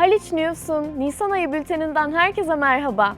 Haliç News'un Nisan ayı bülteninden herkese merhaba.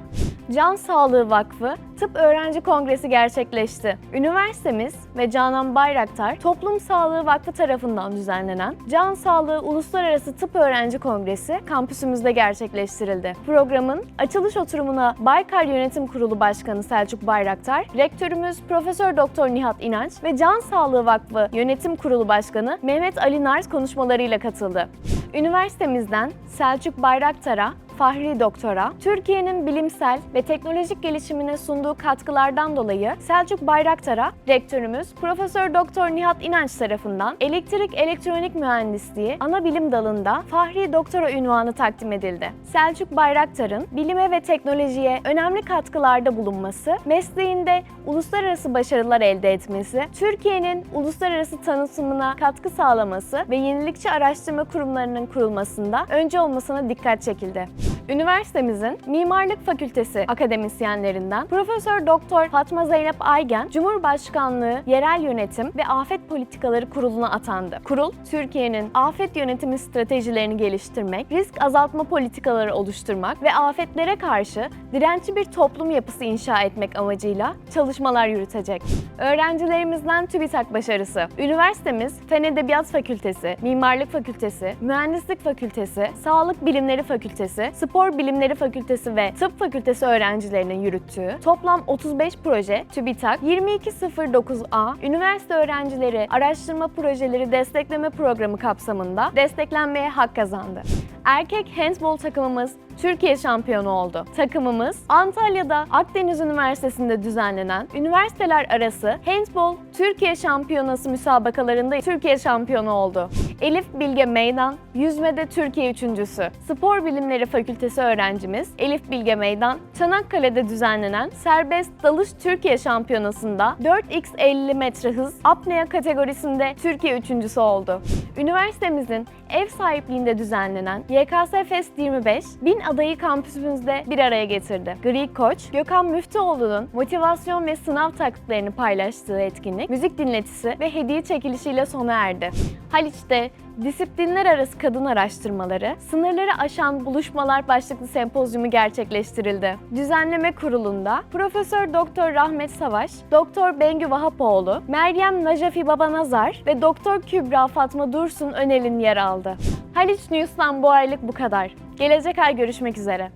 Can Sağlığı Vakfı Tıp Öğrenci Kongresi gerçekleşti. Üniversitemiz ve Canan Bayraktar Toplum Sağlığı Vakfı tarafından düzenlenen Can Sağlığı Uluslararası Tıp Öğrenci Kongresi kampüsümüzde gerçekleştirildi. Programın açılış oturumuna Baykar Yönetim Kurulu Başkanı Selçuk Bayraktar, rektörümüz Profesör Doktor Nihat İnanç ve Can Sağlığı Vakfı Yönetim Kurulu Başkanı Mehmet Ali Nars konuşmalarıyla katıldı. Üniversitemizden Selçuk Bayraktar'a Fahri Doktora, Türkiye'nin bilimsel ve teknolojik gelişimine sunduğu katkılardan dolayı Selçuk Bayraktar'a rektörümüz Profesör Doktor Nihat İnanç tarafından Elektrik Elektronik Mühendisliği ana bilim dalında Fahri Doktora ünvanı takdim edildi. Selçuk Bayraktar'ın bilime ve teknolojiye önemli katkılarda bulunması, mesleğinde uluslararası başarılar elde etmesi, Türkiye'nin uluslararası tanıtımına katkı sağlaması ve yenilikçi araştırma kurumlarının kurulmasında önce olmasına dikkat çekildi. Üniversitemizin Mimarlık Fakültesi akademisyenlerinden Profesör Doktor Fatma Zeynep Aygen, Cumhurbaşkanlığı Yerel Yönetim ve Afet Politikaları Kurulu'na atandı. Kurul, Türkiye'nin afet yönetimi stratejilerini geliştirmek, risk azaltma politikaları oluşturmak ve afetlere karşı dirençli bir toplum yapısı inşa etmek amacıyla çalışmalar yürütecek. Öğrencilerimizden TÜBİTAK başarısı. Üniversitemiz Fen Edebiyat Fakültesi, Mimarlık Fakültesi, Mühendislik Fakültesi, Sağlık Bilimleri Fakültesi, Spor Bilimleri Fakültesi ve Tıp Fakültesi öğrencilerinin yürüttüğü toplam 35 proje TÜBİTAK 2209A Üniversite Öğrencileri Araştırma Projeleri Destekleme Programı kapsamında desteklenmeye hak kazandı. Erkek handbol takımımız Türkiye şampiyonu oldu. Takımımız Antalya'da Akdeniz Üniversitesi'nde düzenlenen üniversiteler arası handbol Türkiye şampiyonası müsabakalarında Türkiye şampiyonu oldu. Elif Bilge Meydan, yüzmede Türkiye üçüncüsü. Spor Bilimleri Fakültesi öğrencimiz Elif Bilge Meydan, Çanakkale'de düzenlenen serbest dalış Türkiye şampiyonasında 4x50 metre hız apnea kategorisinde Türkiye üçüncüsü oldu. Üniversitemizin ev sahipliğinde düzenlenen YKS Fest 25, bin adayı kampüsümüzde bir araya getirdi. Gri Koç, Gökhan Müftüoğlu'nun motivasyon ve sınav taktiklerini paylaştığı etkinlik, müzik dinletisi ve hediye çekilişiyle sona erdi. Haliç'te disiplinler arası kadın araştırmaları, sınırları aşan buluşmalar başlıklı sempozyumu gerçekleştirildi. Düzenleme kurulunda Profesör Doktor Rahmet Savaş, Doktor Bengü Vahapoğlu, Meryem Najafi Babanazar ve Doktor Kübra Fatma Dursun Önel'in yer aldı. Haliç News'tan bu aylık bu kadar. Gelecek ay görüşmek üzere.